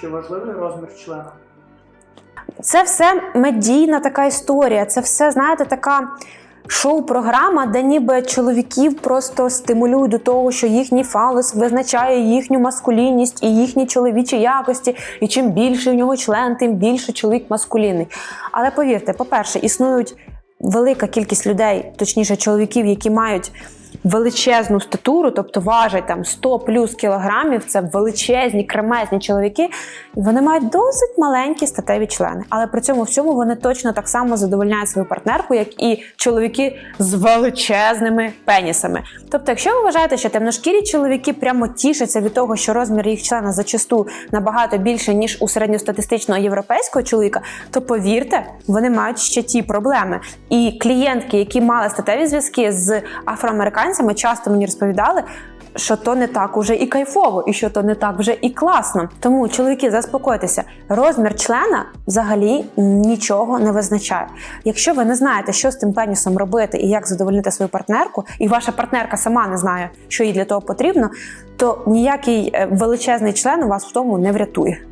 Чи важливий розмір члена? Це все медійна така історія. Це все, знаєте, така шоу-програма, де ніби чоловіків просто стимулюють до того, що їхній фалос визначає їхню маскулінність і їхні чоловічі якості. І чим більше в нього член, тим більше чоловік маскулінний. Але повірте, по-перше, існують велика кількість людей, точніше чоловіків, які мають величезну статуру, тобто важать там 100 плюс кілограмів, це величезні, кремезні чоловіки, і вони мають досить маленькі статеві члени. Але при цьому всьому вони точно так само задовольняють свою партнерку, як і чоловіки з величезними пенісами. Тобто, якщо ви вважаєте, що темношкірі чоловіки прямо тішаться від того, що розмір їх члена зачасту набагато більше, ніж у середньостатистичного європейського чоловіка, то повірте, вони мають ще ті проблеми. І клієнтки, які мали статеві зв'язки з афроамериканцями, часто мені розповідали. Що то не так уже і кайфово, і що то не так вже і класно. Тому, чоловіки, заспокойтеся, розмір члена взагалі нічого не визначає. Якщо ви не знаєте, що з тим пенісом робити і як задовольнити свою партнерку, і ваша партнерка сама не знає, що їй для того потрібно, то ніякий е, величезний член у вас в тому не врятує.